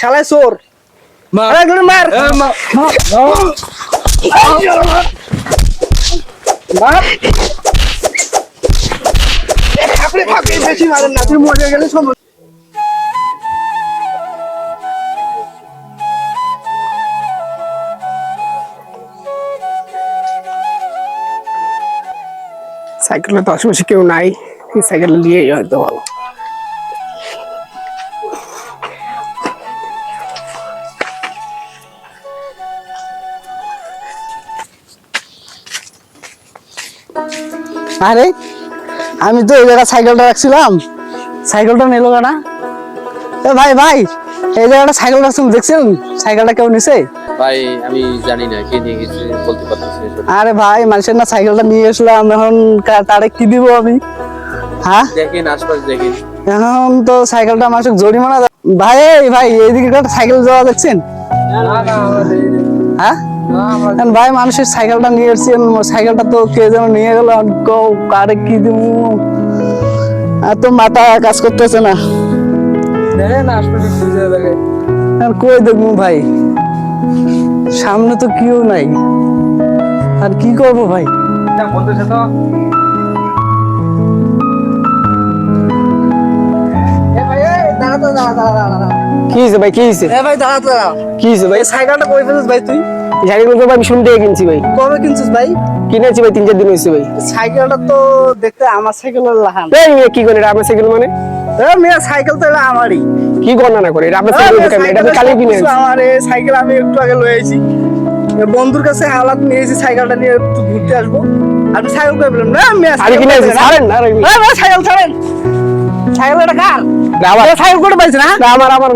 শালায় চোর। মার। মার মার থাকলে থাকলে বেশি মারেন না। তুই মরে গেলে সমস্যা সাইকেলে তো আশেপাশে কেউ নাই এই সাইকেল নিয়ে হয়তো ভালো। আরে আমি তো এই জায়গায় সাইকেলটা রাখছিলাম। সাইকেলটা নিলো না এ ভাই ভাই এই জায়গাটা সাইকেল রাখছিলাম দেখছেন? সাইকেলটা কেউ নিছে? ভাই আমি জানি না কে নিয়ে গেছে বলতে পারতেছি আরে ভাই মানুষের না সাইকেলটা নিয়ে আসলাম এখন তারে কি দিব আমি? হ্যাঁ? দেখেন আশপাশ দেখেন। এখন তো সাইকেলটা মানুষের জরিমানা ভাই ভাই এইদিকে একটা সাইকেল যাওয়া দেখছেন? হ্যাঁ? ভাই মানুষের সাইকেলটা নিয়ে এসছেন সাইকেলটা তো কে যেন নিয়ে গেল কারে কি দিব এত মাথা কাজ করতেছে না। আর কই দেখব ভাই? সামনে তো কেউ নাই। আর কি করব ভাই? বলতেছে তো। কি ভাই কি হয়েছে এ ভাই দাঁড়া দাঁড়া। কি হয়েছে ভাই? সাইকেলটা কই ফেলিস ভাই তুই? সাইকেল তো ভাই শুনতে কিনছি ভাই। কবে কিনছিস ভাই? কিনেছি ভাই তিন চার দিন হয়েছে ভাই। সাইকেলটা তো দেখতে আমার সাইকেলের লাহান। এই কি করে আমার সাইকেল মানে? এ মেয়ে সাইকেল তো এটা আমারই। কি গণনা না করে? এটা আপনার সাইকেল এটা আমি সব কিনে আমার সাইকেল আমি একটু আগে লয়ে আইছি। বন্ধুর কাছে হালাত নিয়েছি সাইকেলটা নিয়ে একটু ঘুরতে আসব। আপনি সাইকেল কই বললেন না মেয়ে আমি কিনে আনছি ছাড়েন না সাইকেল ছাড়েন। সাইকেল এটা কার? আমার কোটে হ্যাঁ এটা আমার আমার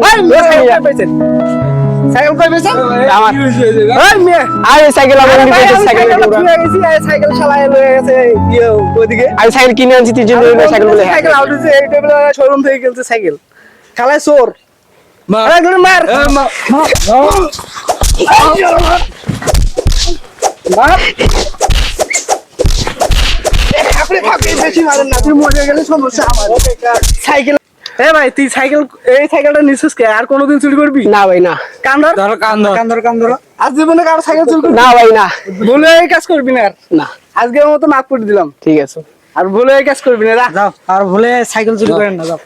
সাইকেল কই পাইছেন আমার এই মেয়ে। আর সাইকেল আমার আরে ভাই, সাইকেল সাইকেলটা গেছি, এই সাইকেল চালায় লয়ে গেছে ইয়ে ওইদিকে। আমি সাইকেল কিনে আনছি তিন আমি সাইকেল বলে সাইকেল আউট হয়েছে এই টেবিলে শোরুম থেকে কিনছে সাইকেল খালায় চোর। মার আরে গুলি মার। মা- মার এ, থাকলে থাকলে বেশি মারেন না তুই মরে গেলে সমস্যা আমার। সাইকেল এ ভাই তুই সাইকেল এই সাইকেলটা নিছিস কে? আর কোনোদিন চুরি করবি? না ভাই না। কান্দর? ধরো কান ধর কান্দর কান্দর। আজ জীবনে কারও সাইকেল চুরি করবি? না ভাই না। ভুলে এই কাজ করবি না আর। না। আজকের মতো মাফ করে দিলাম। ঠিক আছে। আর ভুলে এই কাজ করবি না যাও আর ভুলে সাইকেল চুরি করেন না যাও।